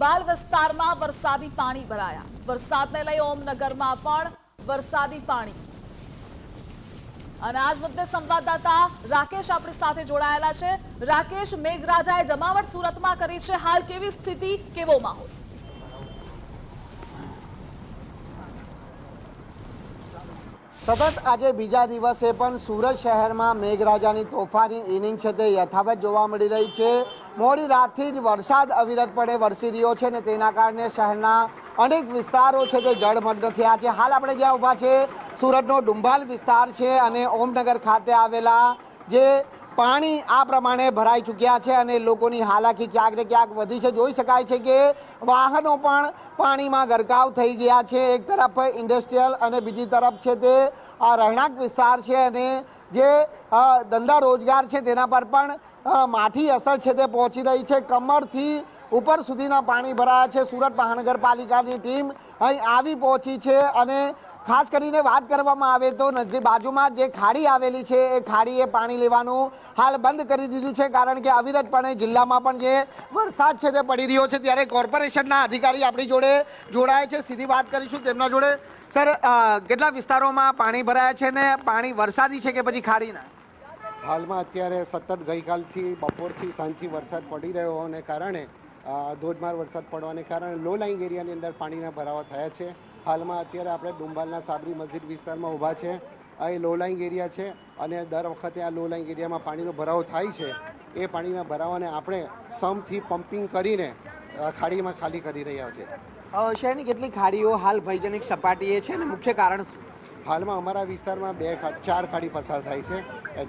ડુંબાલ વિસ્તારમાં વરસાદી પાણી ભરાયા. વરસાદને લઈ ઓમનગરમાં પણ વરસાદી પાણી. અને આજ મુદ્દે સંવાદદાતા રાકેશ આપણી સાથે જોડાયેલા છે. રાકેશ, મેઘરાજાએ જમાવટ સુરતમાં કરી છે. હાલ કેવી સ્થિતિ, કેવો માહોલ? સતત આજે બીજા દિવસે પણ સુરત શહેરમાં મેઘરાજાની તોફાની ઇનિંગ છે તે યથાવત જોવા મળી રહી છે. મોડી રાતથી જ વરસાદ અવિરતપણે વરસી રહ્યો છે ને તેના કારણે શહેરના અનેક વિસ્તારો છે તે જળમગ્ન થયા છે. હાલ આપણે જ્યાં ઊભા છે, સુરતનો ડુંભાલ વિસ્તાર છે અને ઓમનગર ખાતે આવેલા જે પાણી આ પ્રમાણે ભરાઈ ચૂક્યા છે અને લોકોની હાલાકી ક્યાંક ને ક્યાંક વધી છે. જોઈ શકાય છે કે વાહનો પણ પાણીમાં ગરકાવ થઈ ગયા છે. એક તરફ ઇન્ડસ્ટ્રીયલ અને બીજી તરફ છે તે રહેણાંક વિસ્તાર છે અને જે ધંધા રોજગાર છે તેના પર પણ માઠી અસર છે તે પહોંચી રહી છે. કમરથી ઉપર સુધીના પાણી ભરાયા છે. સુરત મહાનગરપાલિકાની ટીમ અહીં આવી પહોંચી છે અને ખાસ કરીને વાત કરવામાં આવે તો નજીક બાજુમાં જે ખાડી આવેલી છે, એ ખાડીએ પાણી લેવાનું હાલ બંધ કરી દીધું છે. કારણ કે અવિરતપણે જિલ્લામાં પણ જે વરસાદ છે તે પડી રહ્યો છે, ત્યારે કોર્પોરેશનના અધિકારી આપણી જોડે જોડાય છે. સીધી વાત કરીશું તેમના જોડે. સર કેટલા વિસ્તારોમાં પાણી ભરાયા છે ને પાણી વરસાદી છે કે પછી ખાડીના હાલમાં અત્યારે સતત ગઈકાલથી બપોરથી સાંજથી વરસાદ પડી રહ્યો હોવાને કારણે ધોધમાર વરસાદ પડવાને કારણે લો લાઇંગ એરિયાની અંદર પાણીના ભરાવા થયા છે. હાલમાં અત્યારે આપણે ડુંબાલના સાબરી મસ્જિદ વિસ્તારમાં ઊભા છે. આ એ લો લાઇંગ એરિયા છે અને દર વખતે આ લો લાઇંગ એરિયામાં પાણીનો ભરાવો થાય છે. એ પાણીના ભરાવાને આપણે સમથી પમ્પિંગ કરીને ખાડીમાં ખાલી કરી રહ્યા છે શહેરની કેટલી ખાડીઓ હાલ ભયજનક સપાટીએ છે ને મુખ્ય કારણ? હાલમાં અમારા વિસ્તારમાં બે ચાર ખાડી પસાર થાય છે.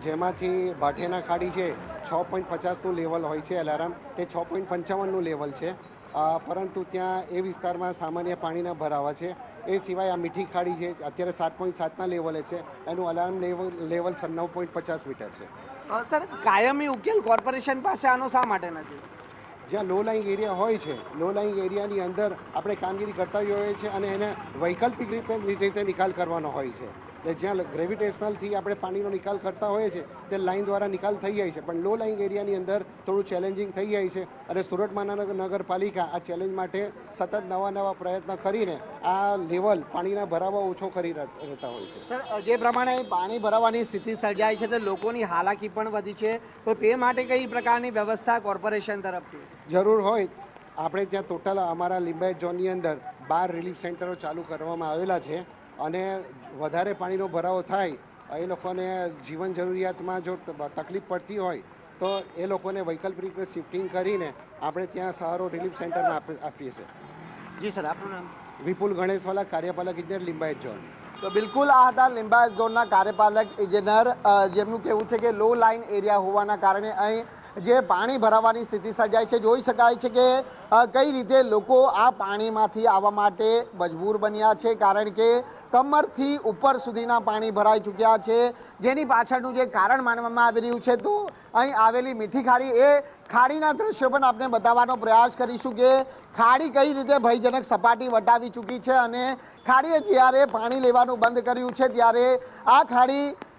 જેમાંથી ભાઠેના ખાડી છે, છ પોઈન્ટ પચાસનું લેવલ હોય છે એલાર્મ તે છ પોઈન્ટ પંચાવનનું લેવલ છે. પરંતુ ત્યાં એ વિસ્તારમાં સામાન્ય પાણીના ભરાવા છે. એ સિવાય આ મીઠી ખાડી છે, અત્યારે સાત પોઈન્ટ સાતના લેવલે છે. એનું અલાર્મ લેવલ લેવલ નવ પોઈન્ટ પચાસ મીટર છે. સર, કાયમી ઉકેલ કોર્પોરેશન પાસે આનો શા માટે નથી? જ્યાં લો લાઈંગ એરિયા હોય છે લો લાઈંગ એરિયાની અંદર આપણે કામગીરી કરતા હોઈએ છીએ અને એને વૈકલ્પિક રીતે રીતે નિકાલ કરવાનો હોય છે. એટલે જ્યાં ગ્રેવિટેશનલથી આપણે પાણીનો નિકાલ કરતા હોઈએ છીએ તે લાઈન દ્વારા નિકાલ થઈ જાય છે. પણ લો લાઈંગ એરિયાની અંદર થોડું ચેલેન્જિંગ થઈ જાય છે. અને સુરત મહાનગર નગરપાલિકા આ ચેલેન્જ માટે સતત નવા નવા પ્રયત્ન કરીને આ લેવલ પાણીના ભરાવા ઓછો કરી રહે- રહેતા હોય છે. જે પ્રમાણે પાણી ભરાવાની સ્થિતિ સર્જાય છે તે લોકોની હાલાકી પણ વધી છે. તો તે માટે કઈ પ્રકારની વ્યવસ્થા કોર્પોરેશન તરફથી? જરૂર હોય. આપણે ત્યાં ટોટલ અમારા લિંબાયત ઝોનની અંદર બાર રિલીફ સેન્ટરો ચાલુ કરવામાં આવેલા છે. અને વધારે પાણીનો ભરાવો થાય એ લોકોને જીવન જરૂરિયાતમાં જો તકલીફ પડતી હોય તો એ લોકોને વૈકલ્પિક રીતે શિફ્ટિંગ કરીને આપણે ત્યાં સહારો રિલીફ સેન્ટરમાં આપી- આપીએ છીએ. જી સર આપનું નામ? વિપુલ ગણેશવાલા કાર્યપાલક ઇજનેર લિંબાયત ઝોન. તો બિલકુલ આ હતા લિંબાયત ઝોનના કાર્યપાલક ઇજનેર જેમનું કહેવું છે કે લો લાઇન એરિયા હોવાના કારણે અહીં જે પાણી ભરાવાની સ્થિતિ સર્જાય છે, જોઈ શકાય છે કે કઈ રીતે લોકો આ પાણીમાંથી આવવા માટે મજબૂર બન્યા છે, કારણ કે કમરથી ઉપર સુધીના પાણી ભરાઈ ચૂક્યા છે. જેની પાછળનું જે કારણ માનવામાં આવી રહ્યું છે, તો અહીં આવેલી મીઠી ખાડી એ ખાડીના દ્રશ્યો પણ આપણે બતાવવાનો પ્રયાસ કરીશું કે ખાડી કઈ રીતે ભયજનક સપાટી વટાવી ચૂકી છે અને ખાડીએ જ્યારે પાણી લેવાનું બંધ કર્યું છે, ત્યારે આ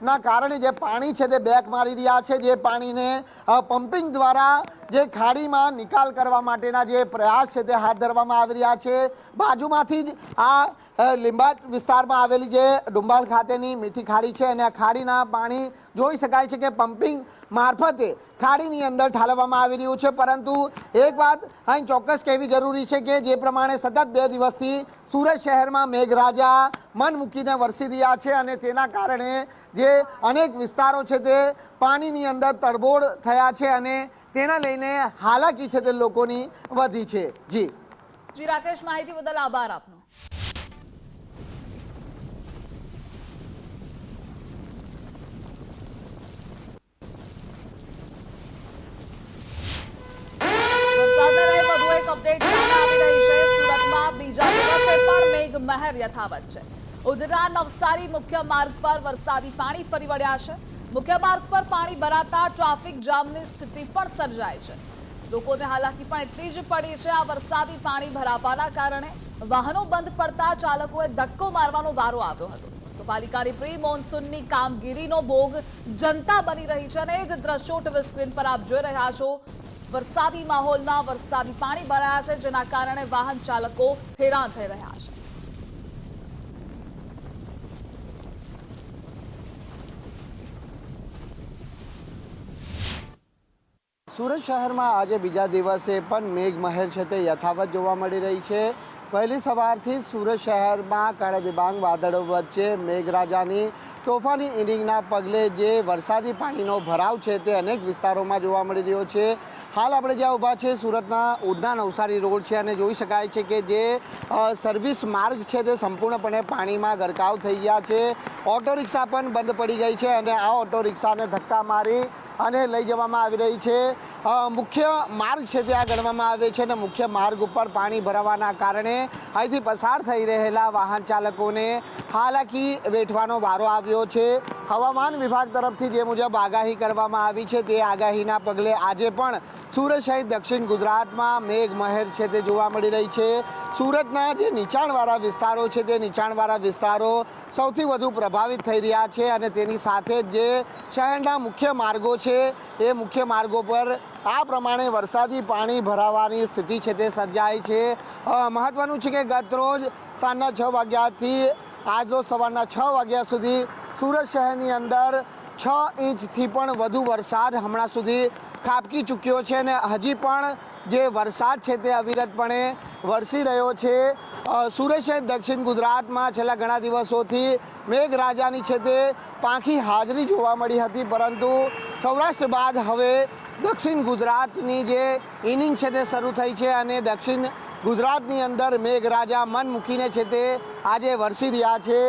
ખાડીના કારણે જે પાણી છે તે બેક મારી રહ્યા છે, જે પાણીને પમ્પિંગ દ્વારા જે ખાડીમાં નિકાલ કરવા માટેના જે પ્રયાસ છે તે હાથ ધરવામાં આવી રહ્યા છે. બાજુમાંથી જ આ લીંબાટ વિસ્તારમાં આવેલી જે ડુંબાલ ખાતેની મીઠી ખાડી છે અને આ ખાડીના પાણી જોઈ શકાય છે કે પમ્પિંગ મારફતે ખાડીની અંદર ઠાલવવામાં આવી રહ્યું છે. પરંતુ એક વાત અહીં ચોક્કસ કહેવી જરૂરી છે કે જે પ્રમાણે સતત બે દિવસથી સુરત શહેરમાં મેઘરાજા મન મૂકીને વરસી રહ્યા છે અને તેના કારણે જે અનેક વિસ્તારો છે તે પાણીની અંદર તડબોળ થયા છે અને તેના લઈને હાલાકી છે તે લોકોની વધી છે. જી. જી, રાકેશ, માહિતી બદલ આભાર આપનો. અપડેટ સામે રહી છે. સુરતમાં બીજા દિવસે પણ મેઘ મહેર યથાવત છે. ઉધના નવસારી મુખ્ય માર્ગ પર વરસાદી પાણી ફરી વળ્યા છે. મુખ્ય માર્ગ પર પાણી ભરાતા ટ્રાફિક જામની સ્થિતિ પણ સર્જાય છે. લોકોને હાલાકી પણ એટલી જ પડી છે આ વરસાદી પાણી ભરાવાના કારણે વાહનો બંધ પડતા ચાલકોએ ધક્કો મારવાનો વારો આવ્યો હતો. તો પાલિકાની પ્રી મોન્સૂનની કામગીરીનો ભોગ જનતા બની રહી છે અને એ જ દ્રશ્યો ટીવી સ્ક્રીન પર આપ જોઈ રહ્યા છો. વરસાદી માહોલમાં વરસાદી પાણી ભરાયા છે, જેના કારણે વાહન ચાલકો હેરાન થઈ રહ્યા છે. સુરત શહેરમાં આજે બીજા દિવસે પણ મેઘમહેર છે તે યથાવત જોવા મળી રહી છે. વહેલી સવારથી સુરત શહેરમાં કાળા વાદળો વચ્ચે મેઘરાજાની તોફાની ઇનિંગના પગલે જે વરસાદી પાણીનો ભરાવ છે તે અનેક વિસ્તારોમાં જોવા મળી રહ્યો છે. હાલ આપણે જ્યાં ઊભા છે સુરતના ઉડના નવસારી રોડ છે અને જોઈ શકાય છે કે જે સર્વિસ માર્ગ છે તે સંપૂર્ણપણે પાણીમાં ગરકાવ થઈ ગયા છે. ઓટો રિક્ષા પણ બંધ પડી ગઈ છે અને આ ઓટો રિક્ષાને ધક્કા મારી અને લઈ જવામાં આવી રહી છે. મુખ્ય માર્ગ છે ત્યાં ગણવામાં આવે છે અને મુખ્ય માર્ગ ઉપર પાણી ભરાવાના કારણે અહીંથી પસાર થઈ રહેલા વાહન ચાલકોને હાલાકી વેઠવાનો વારો આવ્યો છે. હવામાન વિભાગ તરફથી જે મુજબ આગાહી કરવામાં આવી છે તે આગાહીના પગલે આજે પણ સુરત સહિત દક્ષિણ ગુજરાતમાં મેઘમહેર છે તે જોવા મળી રહી છે. સુરતના જે નીચાણવાળા વિસ્તારો છે તે નીચાણવાળા વિસ્તારો સૌથી વધુ પ્રભાવિત થઈ રહ્યા છે અને તેની સાથે જ જે શહેરના મુખ્ય માર્ગો છે એ મુખ્ય માર્ગો પર આ પ્રમાણે વરસાદી પાણી ભરાવાની સ્થિતિ છે તે સર્જાઈ છે. મહત્ત્વનું છે કે ગત રોજ સાંજના છ વાગ્યાથી આજ રોજ સવારના છ વાગ્યા સુધી સુરત શહેરની અંદર છ ઇંચથી પણ વધુ વરસાદ હમણાં સુધી ખાબકી ચૂક્યો છે અને હજી પણ જે વરસાદ છે તે અવિરતપણે વરસી રહ્યો છે. સુરત શહેર દક્ષિણ ગુજરાતમાં છેલ્લા ઘણા દિવસોથી મેઘરાજાની છે તે પાંખી હાજરી જોવા મળી હતી, પરંતુ સૌરાષ્ટ્ર બાદ હવે દક્ષિણ ગુજરાતની જે ઇનિંગ છે તે શરૂ થઈ છે અને દક્ષિણ ગુજરાતની અંદર મેઘરાજા મન મૂકીને છે તે આજે વરસી રહ્યા છે.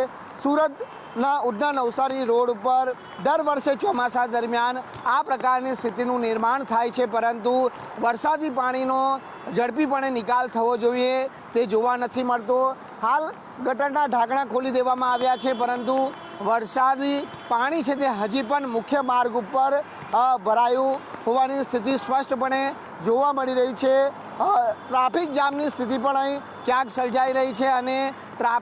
સુરતના ઉધના નવસારી રોડ ઉપર દર વર્ષે ચોમાસા દરમિયાન આ પ્રકારની સ્થિતિનું નિર્માણ થાય છે, પરંતુ વરસાદી પાણીનો ઝડપીપણે નિકાલ થવો જોઈએ તે જોવા નથી મળતો. હાલ ગટરના ઢાંકણા ખોલી દેવામાં આવ્યા છે, પરંતુ વરસાદી પાણી છે તે હજી પણ મુખ્ય માર્ગ ઉપર ભરાયું હોવાની સ્થિતિ સ્પષ્ટપણે જોવા મળી રહી છે. ટ્રાફિક જામની સ્થિતિ પણ અહીં ક્યાંક સર્જાઈ રહી છે અને ટ્રાફિક